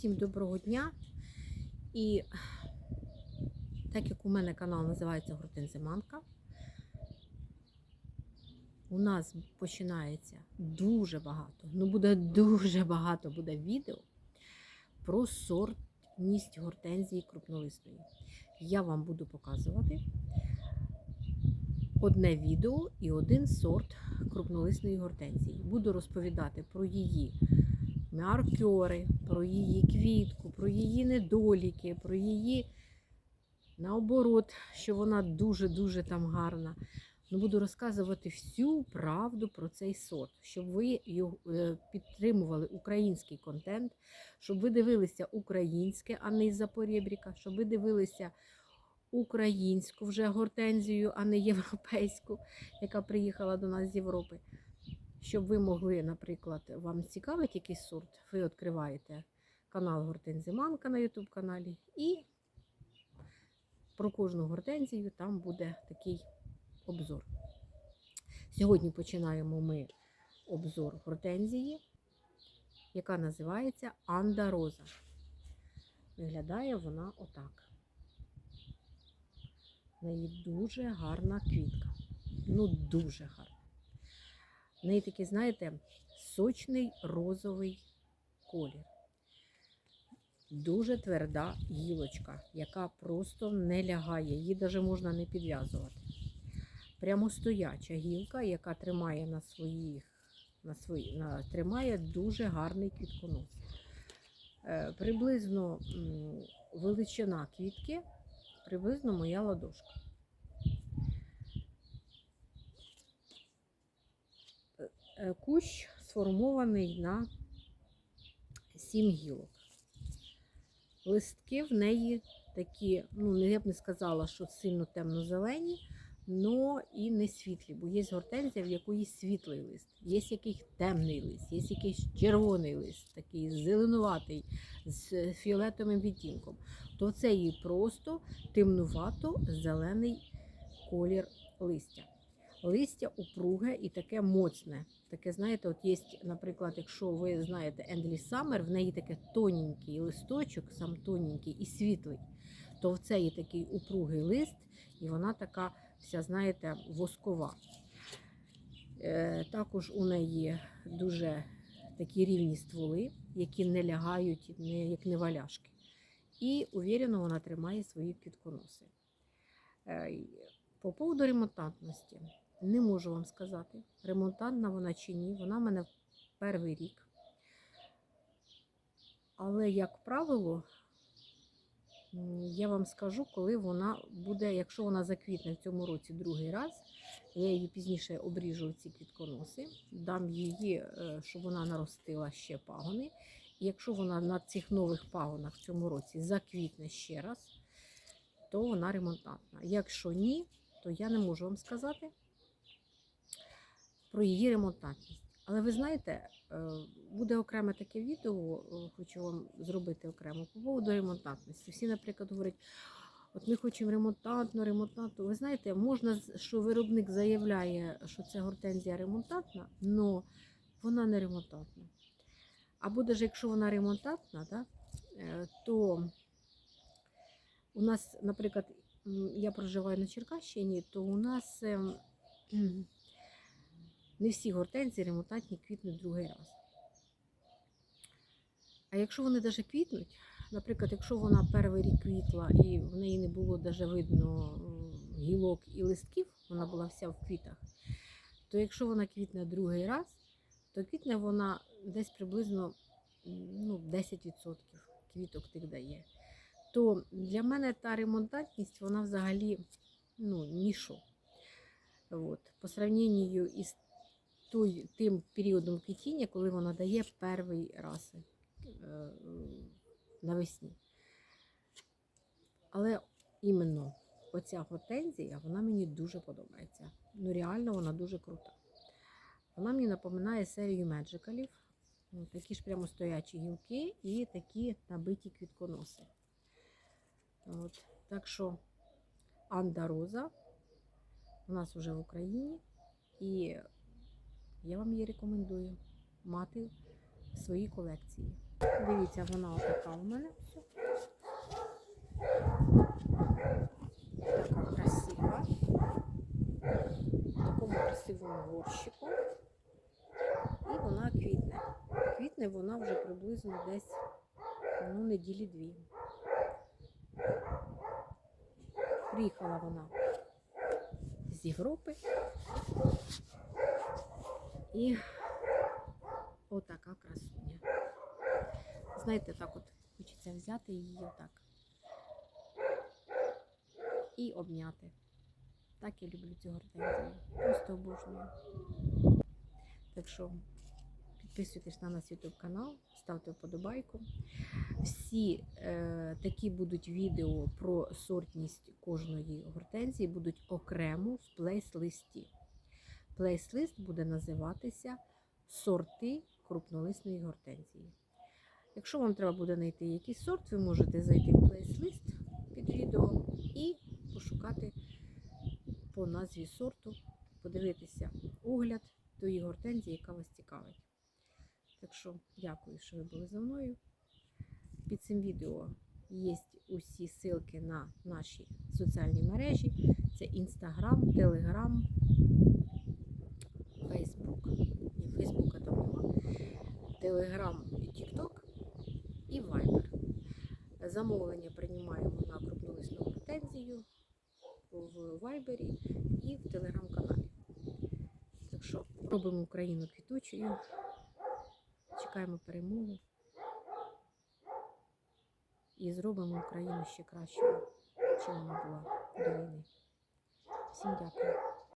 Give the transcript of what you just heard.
Всім доброго дня. І так як у мене канал називається Гортензиманка, у нас починається дуже багато, ну буде дуже багато буде відео про сортність гортензії крупнолистої. Я вам буду показувати одне відео і один сорт крупнолисної гортензії. Буду розповідати про її маркери, про її квітку, про її недоліки, про її наоборот, що вона дуже-дуже там гарна. Ну, буду розказувати всю правду про цей сорт, щоб ви е, підтримували український контент, щоб ви дивилися українське, а не із-за щоб ви дивилися українську вже гортензію, а не європейську, яка приїхала до нас з Європи. Щоб ви могли, наприклад, вам цікавить якийсь сорт, ви відкриваєте канал Гортензиманка на YouTube каналі і про кожну гортензію там буде такий обзор. Сьогодні починаємо ми обзор гортензії, яка називається Анда Роза. Виглядає вона отак. В неї дуже гарна квітка. Ну, дуже гарна. В неї такий, знаєте, сочний розовий колір. Дуже тверда гілочка, яка просто не лягає, її навіть можна не підв'язувати. Прямо стояча гілка, яка тримає на своїх, на свої, на, тримає дуже гарний квітконос. Е, приблизно м, величина квітки, приблизно моя ладошка. Е, Кущ сформований на 7 гілок. Листки в неї такі, ну, я б не сказала, що сильно темно-зелені, але і не світлі, бо є гортензія, в якої світлий лист, є якийсь темний лист, є якийсь червоний лист, такий зеленуватий з фіолетовим відтінком. То це її просто темнувато-зелений колір листя. Листя упруге і таке моцне. Таке, знаєте, от є, наприклад, якщо ви знаєте Ендлі Саммер, в неї таке тоненький листочок, сам тоненький і світлий, то в це є такий упругий лист, і вона така вся, знаєте, воскова. Е, також у неї дуже такі рівні стволи, які не лягають, не, як не валяшки. І уверено вона тримає свої квітконоси. Е, по поводу ремонтантності. Не можу вам сказати, ремонтантна вона чи ні. Вона в мене перший рік. Але, як правило, я вам скажу, коли вона буде, якщо вона заквітне в цьому році другий раз, я її пізніше обріжу ці квітконоси, дам її, е, щоб вона наростила ще пагони. І якщо вона на цих нових пагонах в цьому році заквітне ще раз, то вона ремонтантна. Якщо ні, то я не можу вам сказати про її ремонтантність. Але ви знаєте, е, буде окреме таке відео, е, хочу вам зробити окремо по поводу ремонтантності. Всі, наприклад, говорять, от ми хочемо ремонтантну, ремонтантну. Ви знаєте, можна, що виробник заявляє, що це гортензія ремонтантна, але вона не ремонтантна. Або навіть якщо вона ремонтантна, да, е, то у нас, наприклад, я проживаю на Черкащині, то у нас ем, не всі гортензії ремонтантні квітнуть другий раз. А якщо вони навіть квітнуть, наприклад, якщо вона перший рік квітла і в неї не було навіть видно гілок і листків, вона була вся в квітах, то якщо вона квітне другий раз, то квітне вона десь приблизно ну, 10% квіток тих дає. То для мене та ремонтантність, вона взагалі ну, ніщо. От. По сравненню із той, тим періодом квітіння, коли вона дає перший раз е, навесні. Але іменно оця гортензія, вона мені дуже подобається. Ну, реально, вона дуже крута. Вона мені напоминає серію меджикалів. Ну, Такі ж прямо стоячі гілки і такі набиті квітконоси. От. Так що Анда Роза у нас вже в Україні. І я вам її рекомендую мати в своїй колекції. Дивіться, вона отака у мене. Така красива. В такому красивому горщику. І вона квітне. Квітне вона вже приблизно десь ну, неділі дві. Приїхала вона з Європи. І отака красуня. Знаєте, так от хочеться взяти її отак. І обняти. Так я люблю цю гортензію. Просто обожнюю. Так що підписуйтесь на наш YouTube канал, ставте вподобайку. Всі е, такі будуть відео про сортність кожної гортензії будуть окремо в плейс-листі. Плейс-лист буде називатися Сорти крупнолисної гортензії. Якщо вам треба буде знайти якийсь сорт, ви можете зайти в плейс-лист під відео і пошукати по назві сорту, подивитися огляд тої гортензії, яка вас цікавить. Так що дякую, що ви були зі мною. Під цим відео є усі ссылки на наші соціальні мережі. Це Instagram, Telegram, Facebook. Ні, Фейсбука там нема. Telegram і TikTok і Viber. Замовлення приймаємо на крупнолисну гортензію в Viber і в телеграм-каналі. Так що робимо Україну квітучою, чекаємо перемоги і зробимо Україну ще кращою, чим вона була до війни. Всім дякую.